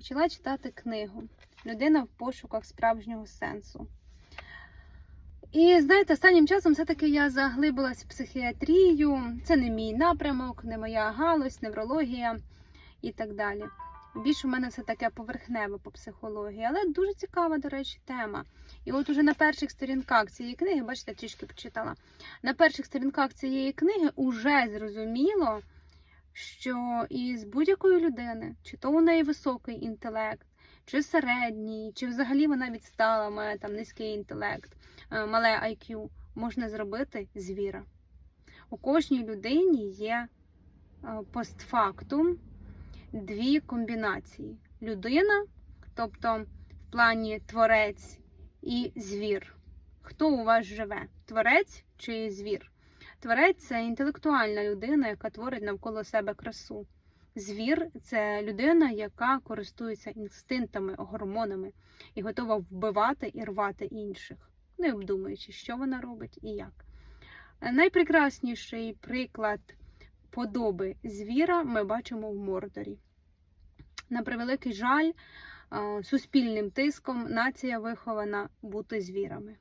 почала читати книгу Людина в пошуках справжнього сенсу. І знаєте, останнім часом все-таки я заглибилась в психіатрію. Це не мій напрямок, не моя галузь, неврологія і так далі. Більше у мене все таке поверхневе по психології, але дуже цікава, до речі, тема. І от уже на перших сторінках цієї книги, бачите, трішки почитала. На перших сторінках цієї книги уже зрозуміло, що із будь-якої людини, чи то у неї високий інтелект, чи середній, чи взагалі вона відстала, має там низький інтелект, е, мале IQ, можна зробити звіра. У кожній людині є е, постфактум дві комбінації: людина, тобто в плані творець і звір. Хто у вас живе? Творець чи звір? Творець це інтелектуальна людина, яка творить навколо себе красу. Звір це людина, яка користується інстинктами, гормонами і готова вбивати і рвати інших, не обдумуючи, що вона робить і як. Найпрекрасніший приклад подоби звіра ми бачимо в Мордорі. На превеликий жаль, суспільним тиском нація вихована бути звірами.